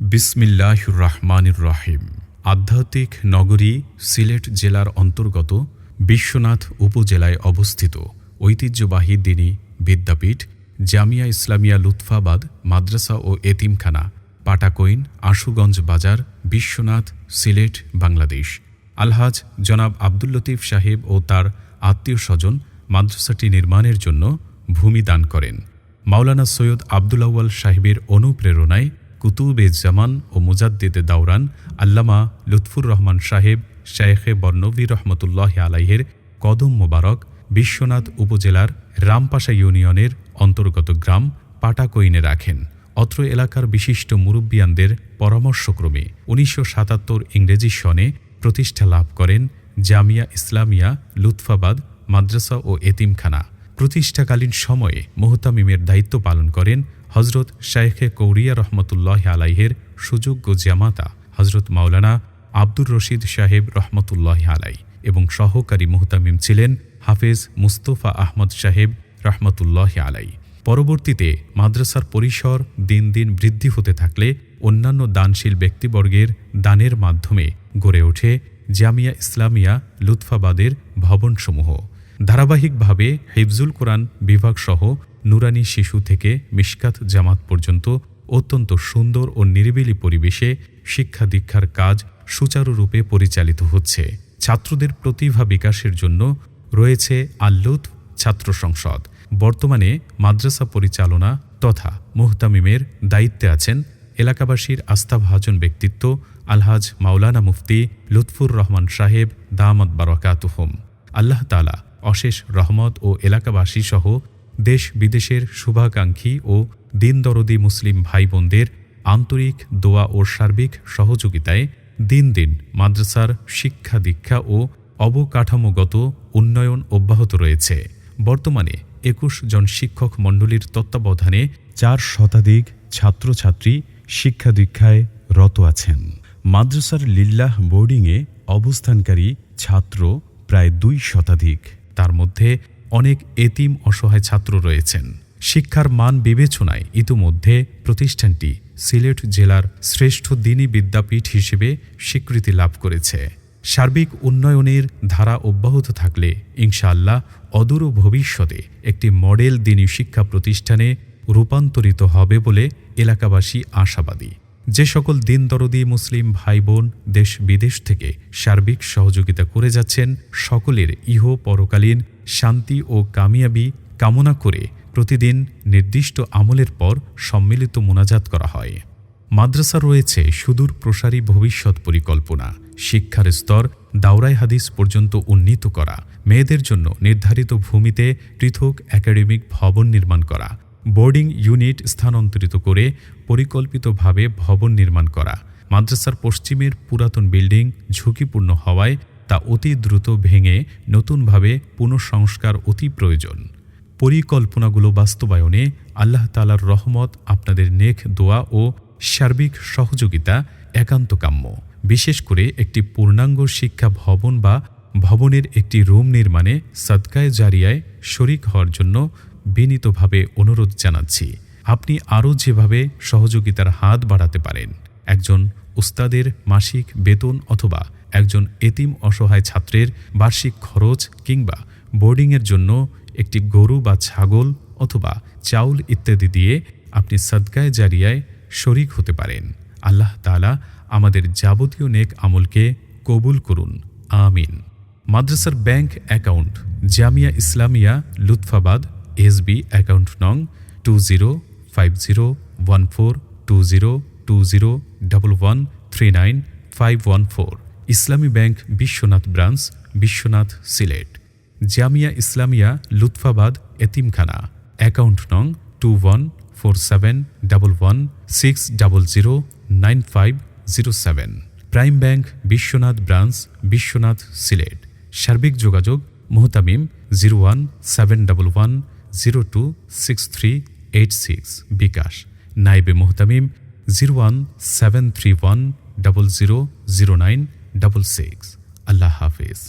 বিসমিল্লাহুর রহমানির রহিম আধ্যাত্মিক নগরী সিলেট জেলার অন্তর্গত বিশ্বনাথ উপজেলায় অবস্থিত। ঐতিহ্যবাহী দিনী বিদ্যাপীঠ, জামিয়া ইসলামিয়া লুৎফাবাদ, মাদ্রাসা ও এতিমখানা পাটাকৈন আশুগঞ্জ বাজার, বিশ্বনাথ, সিলেট, বাংলাদেশ। আলহাজ জনাব আব্দুল লতিফ সাহেব ও তার আত্মীয় স্বজন মাদ্রাসাটি নির্মাণের জন্য ভূমি দান করেন। মাওলানা সৈয়দ আব্দুল আউয়াল সাহেবের অনুপ্রেরণায় কুতুবে জামান ও মুজাদ্দিদে দাওরান আল্লামা লুৎফুর রহমান সাহেব শায়েখে বর্নবী রহমতুল্লাহ আলাইহের কদম মোবারক বিশ্বনাথ উপজেলার রামপাশা ইউনিয়নের অন্তর্গত গ্রাম পাটাকইনে রাখেন। অত্র এলাকার বিশিষ্ট মুরব্বিয়ানদের পরামর্শক্রমে উনিশশো সাতাত্তর ইংরেজি সনে প্রতিষ্ঠা লাভ করেন জামিয়া ইসলামিয়া লুৎফাবাদ, মাদ্রাসা ও এতিমখানা। প্রতিষ্ঠাকালীন সময়ে মোহতামিমের দায়িত্ব পালন করেন হজরত শায়েখে কৌরিয়া রহমতুল্লাহ আলাইহের সুযোগ্য জামাতা হজরত মাওলানা আব্দুর রশিদ সাহেব রহমতুল্লাহ আলাই এবং সহকারী মোহতামিম ছিলেন হাফেজ মুস্তফা আহমদ সাহেব রহমতুল্লাহ আলাই। পরবর্তীতে মাদ্রাসার পরিসর দিন দিন বৃদ্ধি হতে থাকলে অন্যান্য দানশীল ব্যক্তিবর্গের দানের মাধ্যমে গড়ে ওঠে জামিয়া ইসলামিয়া লুৎফাবাদের ভবনসমূহ। ধারাবাহিকভাবে হিফজুল কোরআন বিভাগসহ নুরানি শিশু থেকে মিশকাত জামাত পর্যন্ত অত্যন্ত সুন্দর ও নিরিবিলি পরিবেশে শিক্ষা দীক্ষার কাজ সুচারুরূপে পরিচালিত হচ্ছে। ছাত্রদের প্রতিভা বিকাশের জন্য রয়েছে আল্লুত ছাত্র সংসদ। বর্তমানে মাদ্রাসা পরিচালনা তথা মুহতামিমের দায়িত্বে আছেন এলাকাবাসীর আস্থাভাজন ব্যক্তিত্ব আলহাজ মাওলানা মুফতি লুৎফুর রহমান সাহেব দামাত বারকাতুহম। আল্লাহ তালা অশেষ রহমত ও এলাকাবাসী সহ দেশ বিদেশের শুভাকাঙ্ক্ষী ও দিনদরদি মুসলিম ভাই বোনদের আন্তরিক দোয়া ও সার্বিক সহযোগিতায় দিন দিন মাদ্রাসার শিক্ষা দীক্ষা ও অবকাঠামোগত উন্নয়ন অব্যাহত রয়েছে। বর্তমানে একুশ জন শিক্ষক মণ্ডলীর তত্ত্বাবধানে চার শতাধিক ছাত্রছাত্রী শিক্ষা দীক্ষায় রত আছেন। মাদ্রাসার লিল্লাহ বোর্ডিংয়ে অবস্থানকারী ছাত্র প্রায় দুই শতাধিক। তার মধ্যে অনেক এতিম অসহায় ছাত্র রয়েছেন। শিক্ষার মান বিবেচনায় ইতোমধ্যে প্রতিষ্ঠানটি সিলেট জেলার শ্রেষ্ঠ দিনী বিদ্যাপীঠ হিসেবে স্বীকৃতি লাভ করেছে। সার্বিক উন্নয়নের ধারা অব্যাহত থাকলে ইনশাআল্লাহ অদূর ভবিষ্যতে একটি মডেল দিনী শিক্ষা প্রতিষ্ঠানে রূপান্তরিত হবে বলে এলাকাবাসী আশাবাদী। যে সকল দিনদরদি মুসলিম ভাই বোন দেশ বিদেশ থেকে সার্বিক সহযোগিতা করে যাচ্ছেন, সকলের ইহ পরকালীন শান্তি ও কামিয়াবি কামনা করে প্রতিদিন নির্দিষ্ট আমলের পর সম্মিলিত মোনাজাত করা হয়। মাদ্রাসা রয়েছে সুদূর প্রসারী ভবিষ্যৎ পরিকল্পনা, শিক্ষার স্তর দাওরাই হাদিস পর্যন্ত উন্নীত করা, মেয়েদের জন্য নির্ধারিত ভূমিতে পৃথক একাডেমিক ভবন নির্মাণ করা বোর্ডিং ইউনিট স্থানান্তরিত করে পরিকল্পিতভাবে ভবন নির্মাণ করা। মাদ্রাসার পশ্চিমের পুরাতন বিল্ডিং ঝুঁকিপূর্ণ হওয়ায় তা অতি দ্রুত ভেঙে নতুনভাবে পুনঃসংস্কার অতি প্রয়োজন। পরিকল্পনাগুলো বাস্তবায়নে আল্লাহ তালার রহমত, আপনাদের নেক দোয়া ও সার্বিক সহযোগিতা একান্ত কাম্য। বিশেষ করে একটি পূর্ণাঙ্গ শিক্ষা ভবন বা ভবনের একটি রুম নির্মাণে সদকায় জারিয়ায় শরিক হওয়ার জন্য বিনীতভাবে অনুরোধ জানাচ্ছি, আপনি আরও যেভাবে সহযোগিতার হাত বাড়াতে পারেন, একজন উস্তাদের মাসিক বেতন অথবা একজন এতিম অসহায় ছাত্রের বার্ষিক খরচ কিংবা বোর্ডিংয়ের জন্য একটি গরু বা ছাগল অথবা চাউল ইত্যাদি দিয়ে আপনি সদকায় জারিয়ায় শরিক হতে পারেন। আল্লাহ তালা আমাদের যাবতীয় নেক আমলকে কবুল করুন। আমিন। মাদ্রাসার bank account Jamia Islamia Lutfabad SB account নং two zero five zero one four two zero two zero double one three nine five one four. Islami bank Biswanath branch, Biswanath Sylhet. Jamia Islamia Lutfabad এতিমখানা। Account নং two one four seven double one six double zero nine five zero seven. Prime bank Biswanath branch, Biswanath Sylhet. সার্বিক যোগাযোগ মোহতামিম zero one seven double one zero two six three eight six Bkash নাইবে মোহতামিম zero one seven three one double zero zero nine double six আল্লাহ হাফিজ